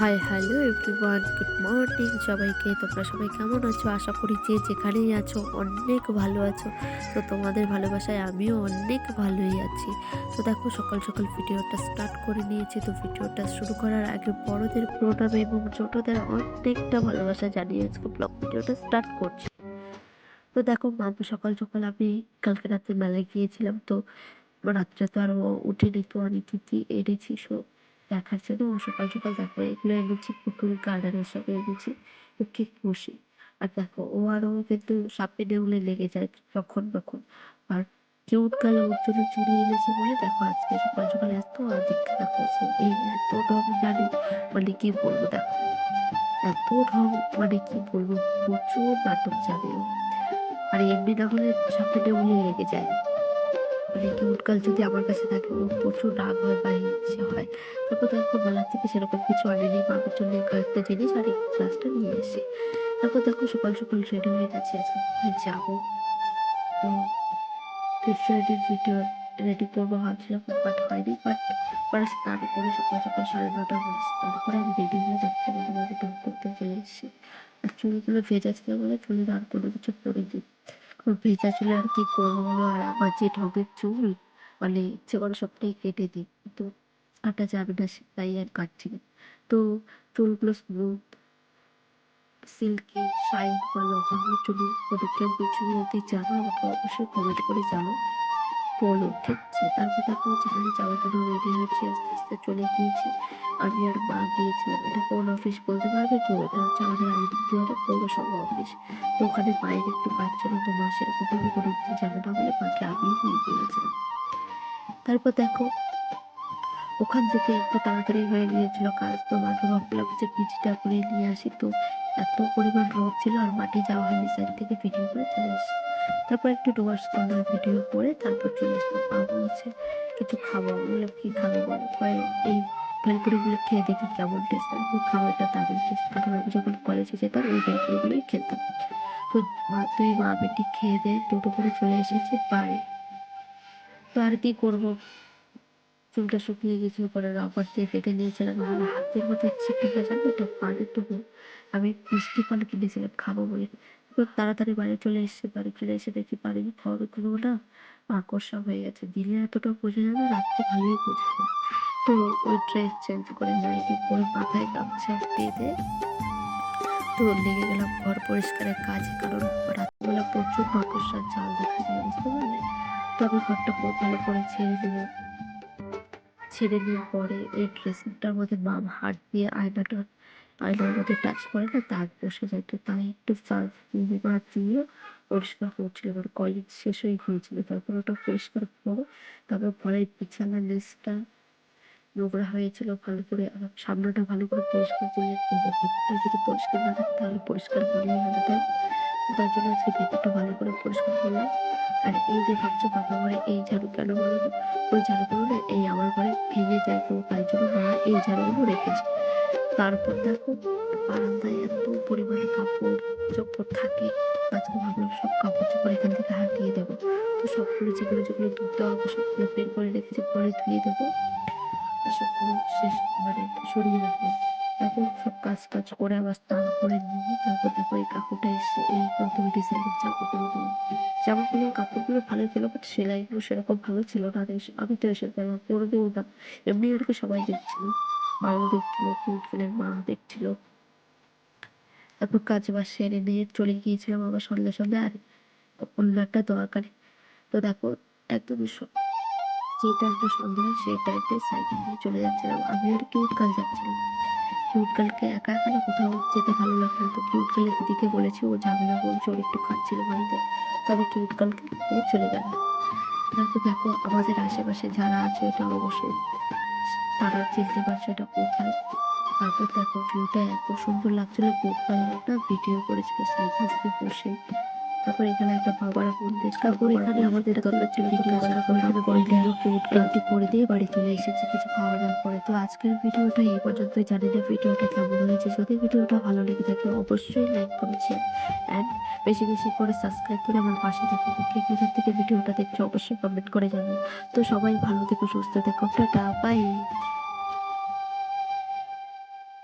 Hi, hello everyone, good morning সবাইকে। তোমরা সবাই কেমন আছো? আশা করি যে যেখানেই আছো, অনেক ভালো আছো। তো তোমাদের ভালোবাসায় আমিও অনেক ভালোই আছি। তো দেখো, সকাল সকাল ভিডিওটা স্টার্ট করে নিয়েছি। তো ভিডিওটা শুরু করার আগে বড়দের প্রোগ্রাম এবং ছোটদের অনেকটা ভালোবাসা জানিয়ে আজকে ব্লগ ভিডিওটা স্টার্ট করছি। তো দেখো মামু সকাল সকাল আমি কালকে রাতে মেলায় গিয়েছিলাম। তো রাত্রে তো আর ও উঠেনি, তো আমি কি এনেছি সব দেখার জন্য ও সকাল সকাল দেখো এগুলো এনেছি, পুতুল গার্ডেনের সব এনেছি, তো ঠিক খুশি। আর দেখো, ও আরও কিন্তু সাপে নেউলে লেগে যায় যখন তখন। আর কেউ কালে ওর জন্য চুড়ি এনেছি বলে দেখো আজকে সকাল সকাল এত আদিক্ষা করছে, এই এত ঢং জানি মানে কি বলব দেখো, এত ঢং মানে কি বলব, প্রচুর নাটক জানে ও। আর এমনি না হলে সাপে নেউলে লেগে যায়। মানে কিউটকাল যদি আমার কাছে থাকে, ও প্রচুর রাগ হয় বা ইচ্ছে হয়, তারপর দেখো মেলা থেকে সেরকম কিছু আনেনি মামার জন্য কয়েকটা জিনিস আর এই গ্লাসটা নিয়ে এসে তারপর দেখো সকাল সকাল রেডি হয়ে গেছে আজকে যাব। রেডি ভিডিও রেডি করব ভাবছিলাম বাট হয়নি বাট পরে স্নান করে সকাল সকাল সাড়ে নটা বাজে করে আমি রেডি হয়ে দেখতে তোমাকে ঢুক করতে চলে এসেছি। আর চুলগুলো ভেজা ছিল বলে চুলে আর কোনো কিছু পরিনি খুব ভেজা চুলে আর কি করব আর আমার যে ঢঙের চুল মানে ইচ্ছে করে সবটাই কেটে দিই, কিন্তু কাটা যাবে না তাই আর কাটছি না। তো চুলগুলো স্মুথ সিল্কি শাইন বা চুল চুলে কেউ কিছু যদি জানো আমাকে অবশ্যই কমেন্ট করে জানো ঠিক আছে তারপর দেখো যেখানে যাওয়ার জন্য রেডি হয়েছি আস্তে আস্তে চলে গিয়েছি। আমি আর মা গিয়েছিলাম এটা কোন অফিস বলতে পারবে তো এটা হচ্ছে আমাদের আলিপুরদুয়ারে পৌরসভা অফিস তো ওখানে বাইরে একটু কাজ ছিল, তো মা সেরকম ভাবে কোনো কিছু জানে না বলে মাকে আমি নিয়ে গিয়েছিলাম তারপর দেখো, ওখান থেকে একটু তাড়াতাড়ি হয়ে গিয়েছিল কাজ। তো মাকে ভাবলাম যে পিচিটা করে নিয়ে আসি। তো এত পরিমাণ রোদ ছিল আর মাটি যাওয়া হয়নি সাইড থেকে ভিডিও করে চলে এসেছি। তারপর একটু ডুয়ার্স কর্নার ভিডিও করে তারপর চলে আসলাম মা বলছে কিছু খাব বললাম কি খাব বলো? এই ভেলপুরিগুলো খেয়ে দেখি কেমন টেস্ট খুব খাবারটা দারুণ টেস্ট কারণ আমি যখন কলেজে যেতাম ওই ভেলপুরিগুলোই খেতাম। তো মা তুই মা বেটি খেয়ে দিয়ে দুটো করে চলে এসেছি বাড়ি। তো আর কি করব? চুলটা শুকিয়ে গেছিল পরে রাবার দিয়ে কেটে নিয়েছিলাম আমার হাতের মধ্যে ছিটে গেছে জানো তো পানির টুকু আমি মিষ্টি পানি কিনেছিলাম, খাব বলে। তাড়াতাড়ি বাড়ি চলে এসেছি, বাড়ি চলে এসে দেখি পানি খড়গুলো না মাকড়সা হয়ে গেছে। দিনে এতটা বোঝা যাবে রাত্রে ভালোই বোঝা তো ওই ড্রেস চেঞ্জ করে নাইটি পরে মাথায় গামছা বেঁধে তো লেগে গেলাম ঘর পরিষ্কারের কাজে। কারণ রাত্রিবেলা প্রচুর মাকড়সার জাল দেখা যায় বুঝতে পারলে? তো আমি ঘরটা খুব ভালো করে ছেড়ে দিলাম। ছেড়ে নেওয়ার পরে এই ড্রেসিংটার মধ্যে বাম হাত দিয়ে আয়নাটা আয়নার মধ্যে টাচ করে না দাগ বসে যায়। তো তাই একটু দিয়ে পরিষ্কার করছিল এবার কলেজ শেষ হয়ে গিয়েছিল তারপর ওটা পরিষ্কার করো তারপর পরে বিছানার নিচটা নোংরা হয়েছিল ভালো করে সামনেটা ভালো করে পরিষ্কার করে ভেতরটা যদি পরিষ্কার না থাকে তাহলে পরিষ্কার হবে তাই তার জন্য আজকে ভেতরটা ভালো করে পরিষ্কার করলাম। আর এই যে ভাবছ বাবা ঘরে এই ঝাড়ু কেন বলো? ওই ঝাড়ুগুলো না এই আমার ঘরে এই জায়গাগুলো রেখেছি। তারপর দেখো, বারান্দায় এত পরিমাণে কাপড়, চোপড় থাকে। আজকে ভাবলাম, সব কাপড় চোপড় এখান থেকে হাঁটিয়ে দেবো। তো সবগুলো যেগুলো যেগুলো ধুতে হবে, সবগুলো বের করে রেখেছি, পরে ধুয়ে দেবো। আর সবগুলো শেষ মানে সরিয়ে রাখব। তারপর সব কাজ টাজ করে আবার স্নান করে নিয়ে তারপর দেখো এই কাপড়টা এসে এই নতুন ডিজাইনের জামাগুলো দিলাম জামাগুলোর কাপড়গুলো ভালো ছিল বাট সেলাইগুলো সেরকম ভালো ছিল না। আমি তো এসে করে দিও না এমনি আর কি সবাই দেখছিল। মাও দেখছিল টিউশনের মা দেখছিল। তারপর কাজ বাজ সেরে নিয়ে চলে গিয়েছিলাম আবার সন্ধ্যে সন্ধ্যে। আর অন্য একটা দরকারে তো দেখো, একদমই স- যে টাইমটা সন্ধ্যা সেই টাইমটা সাইকেল নিয়ে চলে যাচ্ছিলাম। আমি আর কিউট কাল যাচ্ছিলাম কিউট কালকে একা একা না কোথাও যেতে ভালো লাগল। তো কিউট কালের দিদিকে বলেছি, ও যাবে না বলছে ওর একটু খাচ্ছিল বাড়িতে। তবে কিউট কালকে নিয়ে চলে গেল। তারপর দেখো, আমাদের আশেপাশে যারা আছে এটা অবশ্যই তারা চিনতে পারছে এটা কোথায়। তারপর দেখো, ভিউটা এত সুন্দর লাগছিল কোথাটা ভিডিও করেছিল সাইকেল বসে। তারপর এখানে একটা বাবার মন্দির তারপর এখানে আমাদের দরকার ছিল ভিডিও করার পর এখানে কন্টিনিউ পেন্টি করে দিয়ে বাড়ি চলে এসেছি কিছু খাওয়া দাওয়ার পরে। তো আজকের ভিডিওটা এই পর্যন্তই। জানি না ভিডিওটা কেমন হয়েছে। যদি ভিডিওটা ভালো লেগে থাকে অবশ্যই লাইক কমেন্ট শেয়ার অ্যান্ড বেশি বেশি করে সাবস্ক্রাইব করে আমার পাশে থেকে কে কোথা থেকে ভিডিওটা দেখছ অবশ্যই কমেন্ট করে জানাও তো সবাই ভালো থেকো সুস্থ থেকো। Tata bye